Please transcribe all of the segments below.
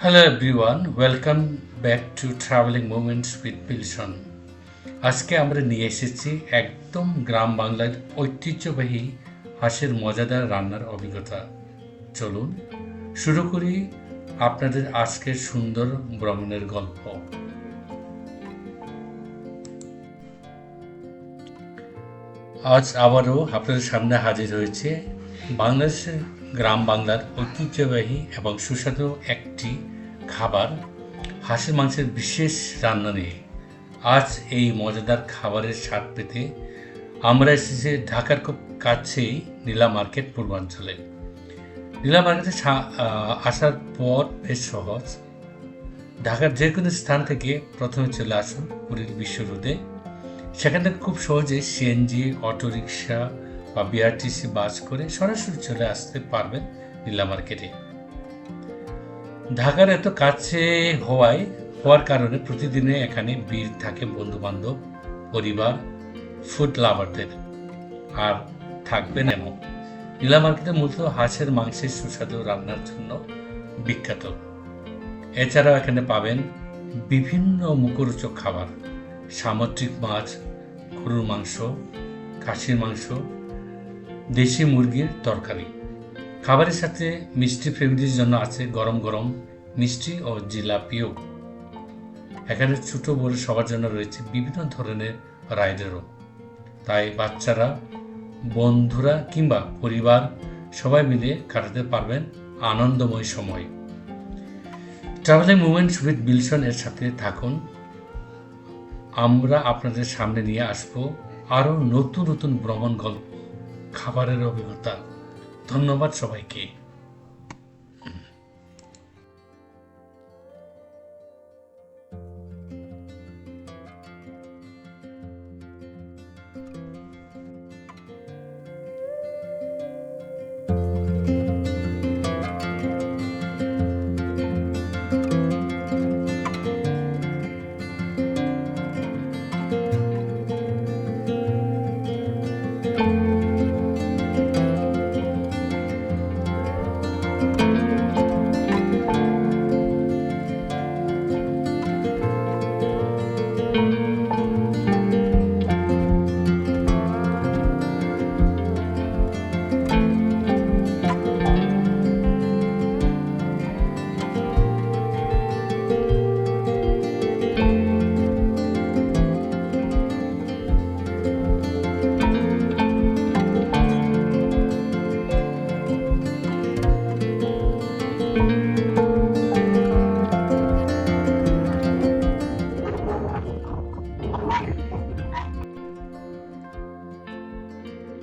Hello everyone welcome back to traveling moments with পিলসন আজকে আমরা নিয়ে এসেছি একদম গ্রাম বাংলার ঐতিহ্যবাহী হাঁসের মজাদার রান্নার অভিজ্ঞতা। চলুন শুরু করি আপনাদের আজকের সুন্দর ভ্রমণের গল্প। আজ আবারও আপনাদের সামনে হাজির হয়েছে বাংলাদেশের গ্রাম বাংলার ঐতিহ্যবাহী এবং সুস্বাদু একটি খাবার হাঁসের মাংসের বিশেষ রান্না নিয়ে আজ এই মজাদার খাবারের স্বাদ পেতে আমরা এসেছি ঢাকার খুব কাছেই নীলা মার্কেট পূর্বাঞ্চলে। নীলা মার্কেটে আসার পর বেশ সহজ। ঢাকার যে কোনো স্থান থেকে প্রথমে চলে আসুন পুরীর বিশ্ব রোডে সেখান থেকে খুব সহজে সিএনজি, অটোরিকশা বা বিআরটিসি বাস করে সরাসরি চলে আসতে পারবেন নীলা মার্কেটে। ঢাকার এত কাছে হওয়ায় হওয়ার কারণে প্রতিদিনে এখানে ভিড় থাকে বন্ধু বান্ধব পরিবার ফুড লাভারদের আর থাকবেন এমন। নীলা মার্কেটে মূলত হাঁসের মাংসের সুস্বাদু রান্নার জন্য বিখ্যাত। এছাড়াও এখানে পাবেন বিভিন্ন মুখরোচক খাবার। সামুদ্রিক মাছ, গরুর মাংস, খাসির মাংস দেশি মুরগির তরকারি। খাবারের সাথে মিষ্টি ফ্যামিলির জন্য আছে গরম গরম মিষ্টি ও জিলাপিও। এখানে ছোট বড় সবার জন্য রয়েছে বিভিন্ন ধরনের রাইডেরও। তাই বাচ্চারা, বন্ধুরা কিংবা পরিবার সবাই মিলে কাটাতে পারবেন আনন্দময় সময়। ট্রাভেলিং মুভমেন্টস উইথ বিলসন এর সাথে থাকুন। আমরা আপনাদের সামনে নিয়ে আসব আরও নতুন নতুন ভ্রমণ গল্প খাবারের অভিজ্ঞতা। ধন্যবাদ সবাইকে।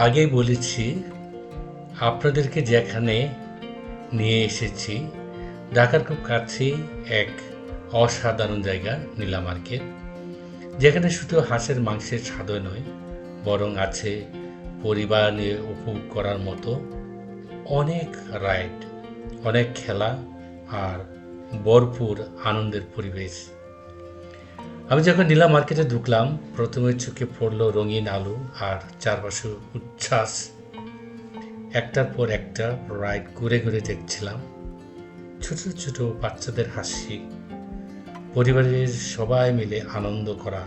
আগেই বলেছি, আপনাদেরকে যেখানে নিয়ে এসেছি, ঢাকার খুব কাছেই এক অসাধারণ জায়গা, নীলা মার্কেট। যেখানে শুধু হাঁসের মাংসের স্বাদই নয়, বরং আছে পরিবার নিয়ে উপভোগ করার মতো অনেক রাইড, অনেক খেলা আর ভরপুর আনন্দের পরিবেশ। আমি যখন নীলা মার্কেটে ঢুকলাম, প্রথমে চোখে পড়ল রঙিন আলু আর চারপাশে উচ্ছ্বাস। একটার পর একটা রাইড ঘুরে ঘুরে দেখছিলাম। ছোট ছোট বাচ্চাদের হাসি, পরিবারের সবাই মিলে আনন্দ করা।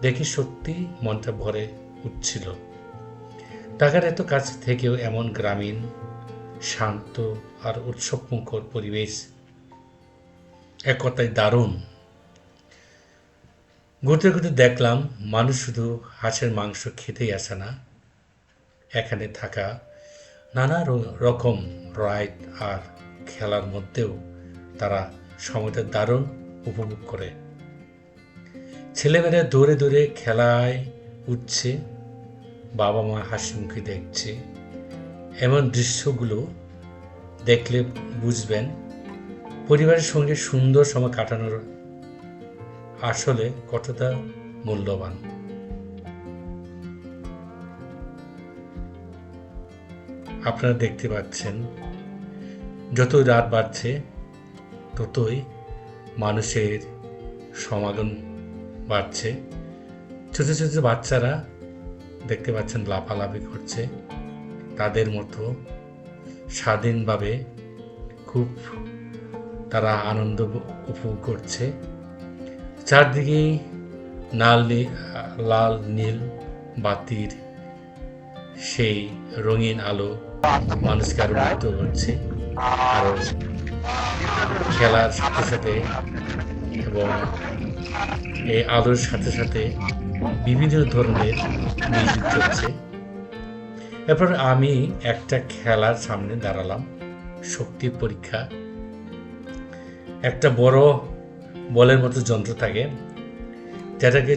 দেখে সত্যি মনটা ভরে উঠছিল। ঢাকার এত কাছে থেকেও এমন গ্রামীণ, শান্ত আর উৎসবমুখর পরিবেশ। এক কথায় দারুণ। ঘুরতে ঘুরতে দেখলাম মানুষ শুধু হাঁসের মাংস খেতেই আসে না। এখানে থাকা নানা রকম রাইড আর খেলার মধ্যেও তারা সময়টা দারুণ উপভোগ করে। ছেলেমেয়েরা দৌড়ে দৌড়ে খেলায় উঠছে বাবা মা হাসি মুখে দেখছে। এমন দৃশ্যগুলো দেখলে বুঝবেন, পরিবারের সঙ্গে সুন্দর সময় কাটানোর আসলে কতটা মূল্যবান। আপনারা দেখতে পাচ্ছেন যত রাত বাড়ছে, ততই মানুষের সমাগম বাড়ছে। ছোট ছোট বাচ্চারা দেখতে পাচ্ছেন লাফালাফি করছে। তাদের মতো স্বাধীনভাবে খুব তারা আনন্দ উপভোগ করছে। চারদিকে নাল, লাল নীল বাতির সেই রঙিন আলো মানুষকে আরও মুগ্ধ করছে। আরও খেলার সাথে সাথে এবং এই আলোর সাথে সাথে বিভিন্ন ধরনের মিউজিক চলছে। এরপর আমি একটা খেলার সামনে দাঁড়ালাম শক্তির পরীক্ষা। একটা বড় বলের মতো যন্ত্র থাকে, যেটাকে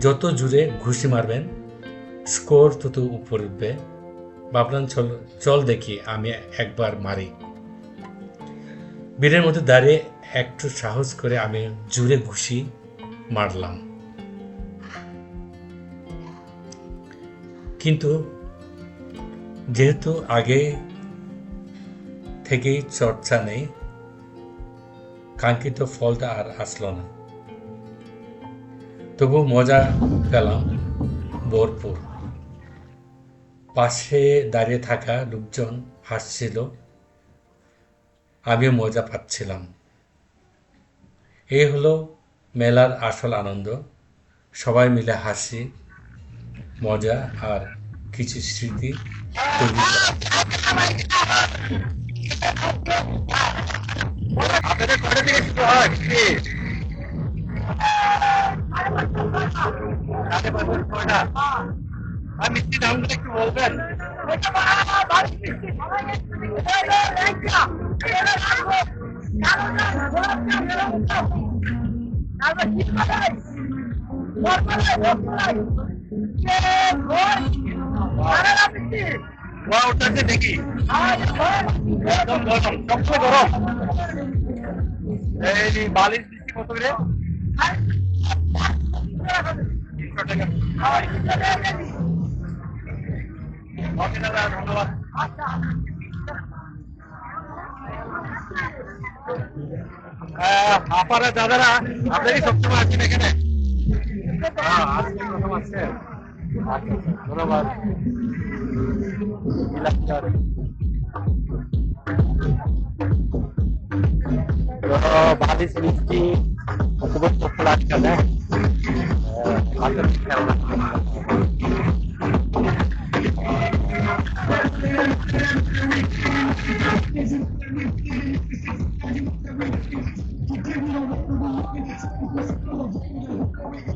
যত জুড়ে ঘুষি মারবেন, স্কোর তত উপরে উঠবে। ভাবলাম চল চল দেখি আমি একবার মারি। বীরের মধ্যে দাঁড়িয়ে একটু সাহস করে আমি জুড়ে ঘুষি মারলাম। কিন্তু যেহেতু আগে থেকেই চর্চা নেই কাঙ্ক্ষিত ফলটা আর আসলো না। তবু মজা পেলাম ভরপুর। পাশে দাঁড়িয়ে থাকা লোকজন হাসছিল। আমিও মজা পাচ্ছিলাম। এই হলো মেলার আসল আনন্দ। সবাই মিলে হাসি, মজা আর কিছু স্মৃতি তৈরি করা। আপনাদের কটা থেকে শুরু হয়? সাড়ে পাঁচটা, ছয়টা। আর মিষ্টি দামগুলো একটু বলবেন। দেখি গরম সবসময় গরম। এই বালিশ দিচ্ছি কত দাদারা আপনারই সবসময় আছেন এখানে? আচ্ছা, ধন্যবাদ। সফল আজকাল হ্যাঁ আজকাল খেলনা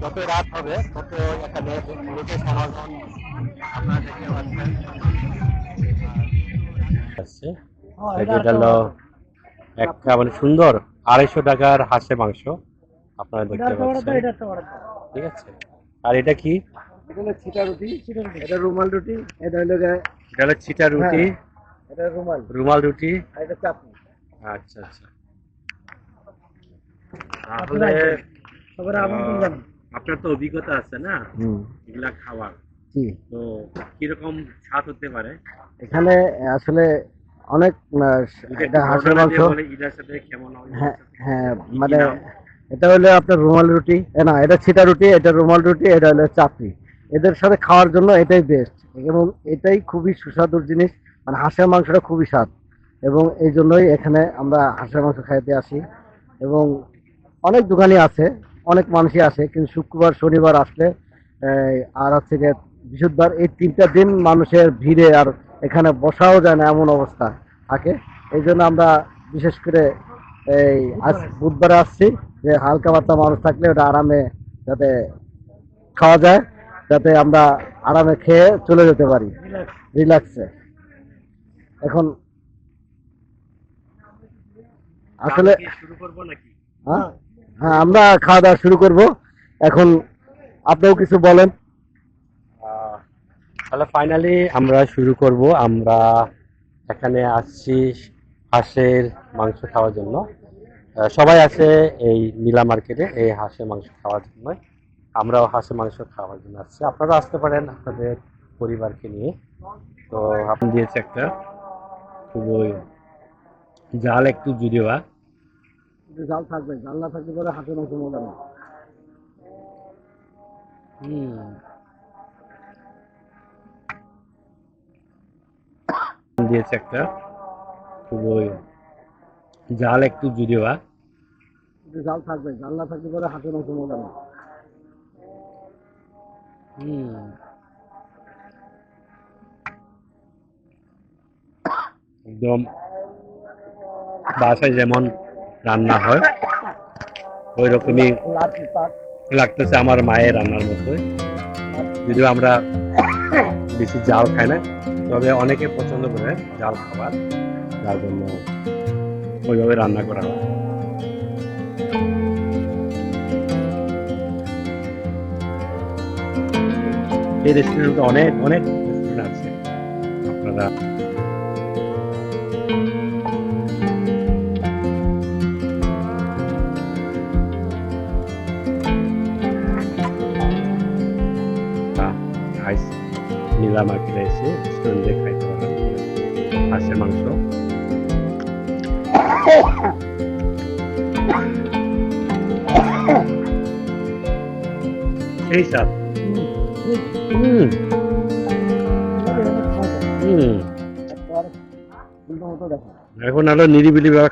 যত রাত হবে তত এখানে লোকের সমাগম আপনারা দেখতে পাচ্ছেন এটা হলো একটা মানে সুন্দর আড়াইশো টাকার হাঁসের মাংস আপনারা দেখতে পাচ্ছেন। ঠিক আছে। আর এটা কি? ছিটা রুটি এটা রুমাল রুটি এটা হলো এটা হলো চিটা রুটি। এটা রুমাল। রুমাল রুটি। আর এটা চাটনি। আচ্ছা আচ্ছা। তাহলে সবার আহ, আমন্ত্রণ জানান। আপনার তো অভিজ্ঞতা আছে না? এগুলা খাওয়ার। তো কীরকম স্বাদ হতে পারে? এখানে আসলে অনেক এটা হাঁসের মাংস। হয় হ্যাঁ মানে এটা হলো আপনার রুমাল রুটি। না এটা ছিটা রুটি এটা রুমাল রুটি এটা হলো চাপড়ি এদের সাথে খাওয়ার জন্য এটাই বেস্ট এবং এটাই খুবই সুস্বাদুর জিনিস মানে হাঁসের মাংসটা খুবই স্বাদ। এবং এই জন্যই এখানে আমরা হাঁসের মাংস খাইতে আসি। এবং অনেক দোকানই আছে অনেক মানুষই আসে কিন্তু শুক্রবার শনিবার আসলে আর হচ্ছে গিয়ে বৃহস্পতিবার এই তিনটা দিন মানুষের ভিড়ে আর এখানে বসাও যায় না এমন অবস্থা। থাকে। এই জন্য আমরা বিশেষ করে এই আজ বুধবারে আসছি যে হালকা পাতলা মানুষ থাকলে ওটা আরামে যাতে খাওয়া যায় যাতে আমরা আরামে খেয়ে চলে যেতে পারি। রিল্যাক্সে এখন আসলে শুরু করব নাকি? হ্যাঁ? হ্যাঁ আমরা খাওয়া দাওয়া শুরু করব। এখন আপনিও কিছু বলেন। আহ, তাহলে ফাইনালি আমরা শুরু করব। আমরা এখানে আসছি হাঁসের মাংস খাওয়ার জন্য। সবাই আসে এই নীলা মার্কেটে এই হাঁসের মাংস খাওয়ার জন্য আমরাও হাঁসের মাংস খাওয়ার জন্য আসছি। আপনারা আসতে পারেন আপনাদের পরিবারকে নিয়ে। তো আপনি দিয়েছে একটা। খুবই জাল একটু জুড়েওয়া জাল থাকবে। জাল না থাকলে পরে হাতের মাংস মজা না হুম। দিয়েছে একটা। খুবই জাল একটু যদিও বা জাল থাকবে জাল না থাকলে পরে মাংস মজা না হুম। একদম বাসায় যেমন রান্না হয় ওই রকমই লাগতেছে আমার মায়ের রান্নার মতোই। যদিও আমরা বেশি জাল খাই না। তবে অনেকে পছন্দ করে জাল খাবার, যার জন্য ওইভাবে রান্না করা হয়। এই রেস্টুরেন্টে অনেক অনেক রেস্টুরেন্ট আছে। আপনারা নীলা মার্কেটে এসে রেস্টুরেন্টে খাইতে পারেন হাঁসের মাংস সেই স্বাদ হুম হুম একবার উল্টো মতো দেখো এখন আরও নিরিবিলি ভাবে